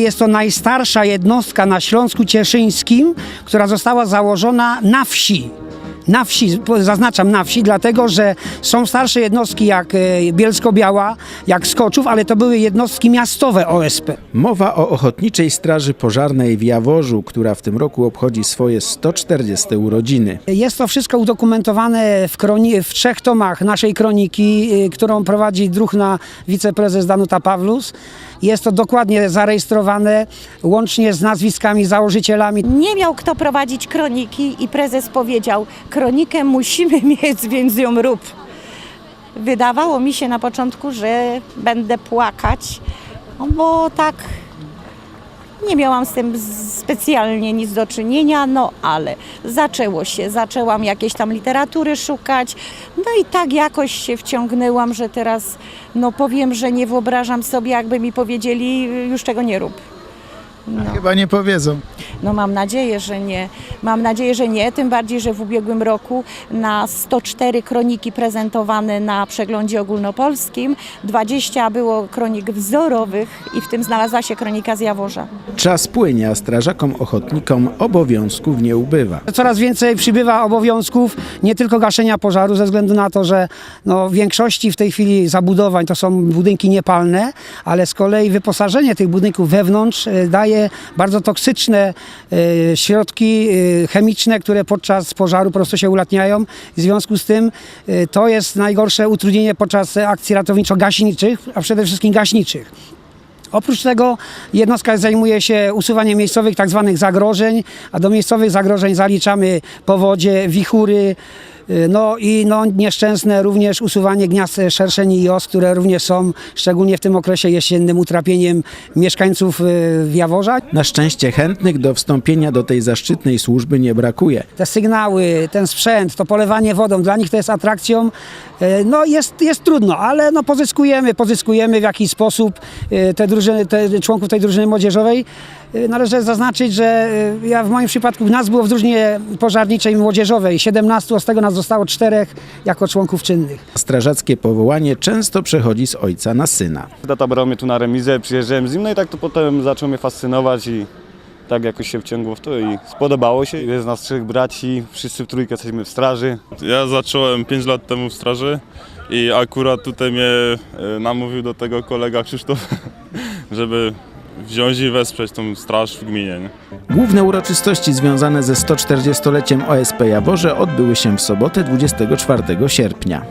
Jest to najstarsza jednostka na Śląsku Cieszyńskim, która została założona na wsi. Na wsi, zaznaczam na wsi, dlatego że są starsze jednostki jak e, Bielsko-Biała, jak Skoczów, ale to były jednostki miastowe OSP. Mowa o Ochotniczej Straży Pożarnej w Jaworzu, która w tym roku obchodzi swoje 140 urodziny. Jest to wszystko udokumentowane w, kroni- w trzech tomach naszej kroniki, y, którą prowadzi druhna wiceprezes Danuta Pawlus. Jest to dokładnie zarejestrowane łącznie z nazwiskami założycielami. Nie miał kto prowadzić kroniki i prezes powiedział, kronikę musimy mieć, więc ją rób. Wydawało mi się na początku, że będę płakać, no bo tak nie miałam z tym specjalnie nic do czynienia, no ale zaczęło się, zaczęłam jakieś tam literatury szukać, no i tak jakoś się wciągnęłam, że teraz no powiem, że nie wyobrażam sobie, jakby mi powiedzieli, już tego nie rób. Chyba nie powiedzą. No mam nadzieję, że nie. Mam nadzieję, że nie, tym bardziej, że w ubiegłym roku na 104 kroniki prezentowane na przeglądzie ogólnopolskim 20 było kronik wzorowych i w tym znalazła się kronika z Jaworza. Czas płynie, a strażakom ochotnikom obowiązków nie ubywa. Coraz więcej przybywa obowiązków, nie tylko gaszenia pożaru, ze względu na to, że no, w większości w tej chwili zabudowań to są budynki niepalne, ale z kolei wyposażenie tych budynków wewnątrz e, daje bardzo toksyczne e, środki e, chemiczne, które podczas pożaru po prostu się ulatniają. W związku z tym e, to jest najgorsze utrudnienie podczas akcji ratowniczo-gaśniczych, a przede wszystkim gaśniczych. Oprócz tego jednostka zajmuje się usuwaniem miejscowych tak zwanych zagrożeń, a do miejscowych zagrożeń zaliczamy powodzie, wichury, y, no i no, nieszczęsne również usuwanie gniazd szerszeni i os, które również są szczególnie w tym okresie jesiennym utrapieniem mieszkańców y, w Jaworza. Na szczęście chętnych do wstąpienia do tej zaszczytnej służby nie brakuje. Te sygnały, ten sprzęt, to polewanie wodą, dla nich to jest atrakcją. No jest, jest trudno, ale no pozyskujemy, pozyskujemy w jakiś sposób te drużyny, te członków tej drużyny młodzieżowej. E, Należy zaznaczyć, że e, ja w moim przypadku nas było w drużynie pożarniczej i młodzieżowej 17, a z tego nas zostało czterech jako członków czynnych. Strażackie powołanie często przechodzi z ojca na syna. Tata brał mnie tu na remizę, przyjeżdżałem z nim, no i tak to potem zaczął mnie fascynować i tak jakoś się wciągło w to i spodobało się. Jest nas trzech braci, wszyscy w trójkę jesteśmy w straży. Ja zacząłem 5 lat temu w straży i akurat tutaj mnie e, namówił do tego kolega Krzysztof, żeby wziąć i wesprzeć tą straż w gminie. Nie? Główne uroczystości związane ze 140-leciem OSP Jaworze odbyły się w sobotę 24 sierpnia.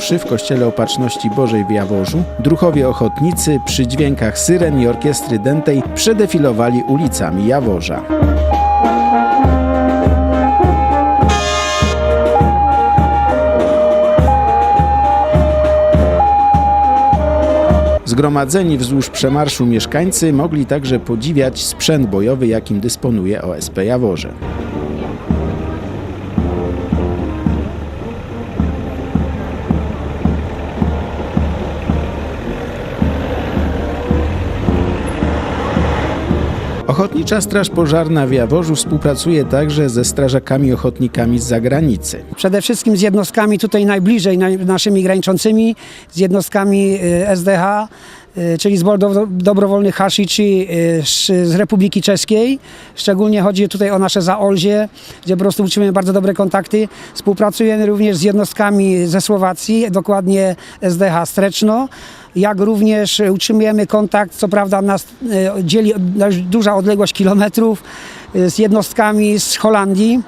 Mszy w Kościele Opatrzności Bożej w Jaworzu druchowie ochotnicy przy dźwiękach syren i orkiestry dętej przedefilowali ulicami Jaworza. Zgromadzeni wzdłuż przemarszu mieszkańcy mogli także podziwiać sprzęt bojowy, jakim dysponuje OSP Jaworze. Ochotnicza Straż Pożarna w Jaworzu współpracuje także ze strażakami ochotnikami z zagranicy. Przede wszystkim z jednostkami tutaj najbliżej naj- naszymi graniczącymi, z jednostkami y, SDH, czyli z do, dobrowolnych Hashichi sz- z Republiki Czeskiej. Szczególnie chodzi tutaj o nasze Zaolzie, gdzie po prostu utrzymujemy bardzo dobre kontakty. Współpracujemy również z jednostkami ze Słowacji, dokładnie SDH Streczno. Jak również utrzymujemy kontakt, co prawda nas y, dzieli duża odległość kilometrów, z jednostkami z Holandii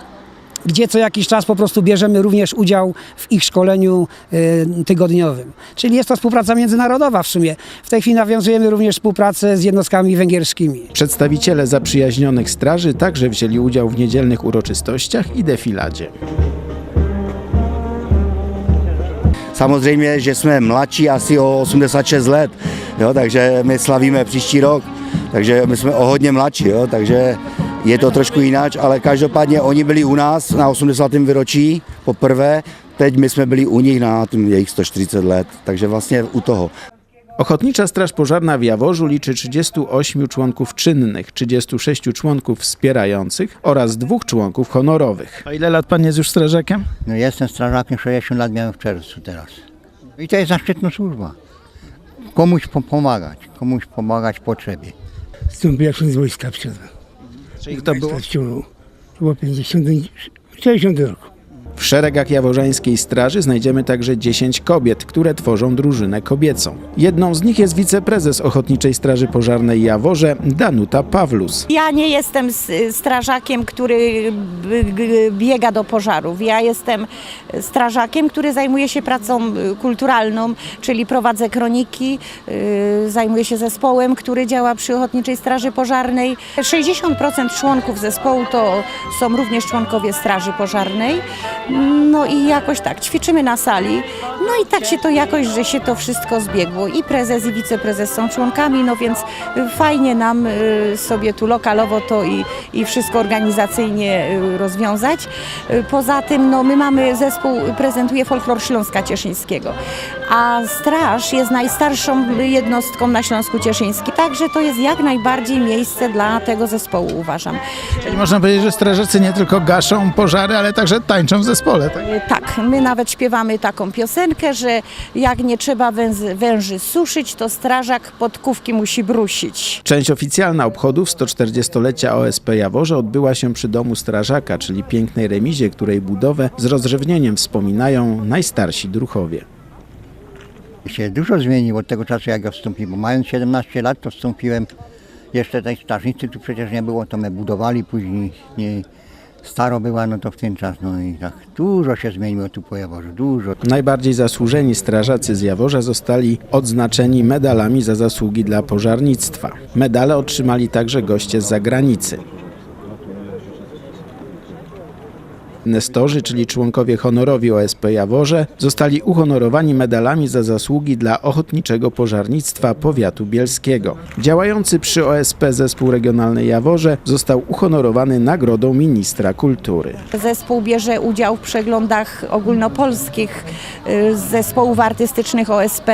gdzie co jakiś czas po prostu bierzemy również udział w ich szkoleniu y, tygodniowym. Czyli jest to współpraca międzynarodowa w sumie. W tej chwili nawiązujemy również współpracę z jednostkami węgierskimi. Przedstawiciele zaprzyjaźnionych straży także wzięli udział w niedzielnych uroczystościach i defiladzie. Samozřejmě, že jsme mladší asi o 86 let, jo, takže my slavíme příští rok, takže my jsme o hodně mladší, jo, takže je to trošku jináč, ale každopádně oni byli u nás na 80. výročí poprvé, teď my jsme byli u nich na jejich 140 let, takže vlastně u toho. Ochotnicza Straż Pożarna w Jaworzu liczy 38 członków czynnych, 36 członków wspierających oraz dwóch członków honorowych. A ile lat pan jest już strażakiem? No jestem strażakiem, 60 lat miałem w czerwcu teraz. I to jest zaszczytna służba. Komuś po- pomagać, komuś pomagać w potrzebie. Wstąpiłem z wojska przyszedłem. Czyli to było? Kościołu. To było 50, 60 rok. W szeregach jaworzańskiej straży znajdziemy także 10 kobiet, które tworzą drużynę kobiecą. Jedną z nich jest wiceprezes Ochotniczej Straży Pożarnej Jaworze, Danuta Pawlus. Ja nie jestem strażakiem, który biega do pożarów. Ja jestem strażakiem, który zajmuje się pracą y, kulturalną, czyli prowadzę kroniki, y, zajmuję się zespołem, który działa przy Ochotniczej Straży Pożarnej. 60% członków zespołu to są również członkowie Straży Pożarnej. No i jakoś tak, ćwiczymy na sali. No i tak się to jakoś, że się to wszystko zbiegło. I prezes, i wiceprezes są członkami, no więc y, fajnie nam y, sobie tu lokalowo to i, i wszystko organizacyjnie y, rozwiązać. Poza tym, no my mamy zespół, prezentuje folklor Śląska Cieszyńskiego, a straż jest najstarszą jednostką na Śląsku Cieszyńskim, także to jest jak najbardziej miejsce dla tego zespołu, uważam. Czyli można powiedzieć, że strażacy nie tylko gaszą pożary, ale także tańczą w zespole. Tak? Tak, my nawet śpiewamy taką piosenkę, że jak nie trzeba węzy, węży suszyć, to strażak podkówki musi brusić. Część oficjalna obchodów 140-lecia OSP Jaworze odbyła się przy domu strażaka, czyli pięknej remizie, której budowę z rozrzewnieniem wspominają najstarsi druchowie. się dużo zmieniło od tego czasu, jak ja wstąpiłem. Bo mając 17 lat, to wstąpiłem jeszcze tej strażnicy, tu przecież nie było, to my budowali później. Nie, staro była, no to w ten czas, no i tak dużo się zmieniło tu po Jaworzu, dużo. Najbardziej zasłużeni strażacy z Jaworza zostali odznaczeni medalami za zasługi dla pożarnictwa. Medale otrzymali także goście z zagranicy. Nestorzy, czyli członkowie honorowi OSP Jaworze, zostali uhonorowani medalami za zasługi dla ochotniczego pożarnictwa powiatu bielskiego. Działający przy OSP Zespół Regionalny Jaworze został uhonorowany nagrodą ministra kultury. Zespół bierze udział w przeglądach ogólnopolskich y, zespołów artystycznych OSP,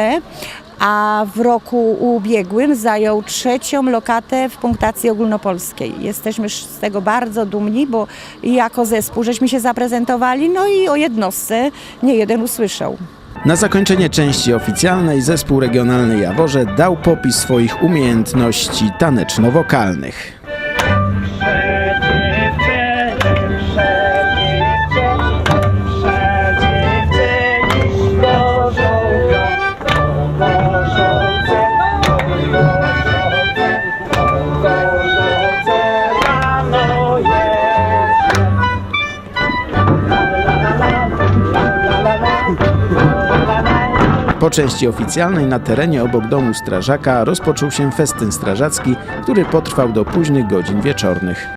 a w roku ubiegłym zajął trzecią lokatę w punktacji ogólnopolskiej. Jesteśmy z tego bardzo dumni, bo jako zespół żeśmy się zaprezentowali, no i o jednostce nie jeden usłyszał. Na zakończenie części oficjalnej zespół regionalny Jaworze dał popis swoich umiejętności taneczno-wokalnych. Po części oficjalnej na terenie obok domu strażaka rozpoczął się festyn strażacki, który potrwał do późnych godzin wieczornych.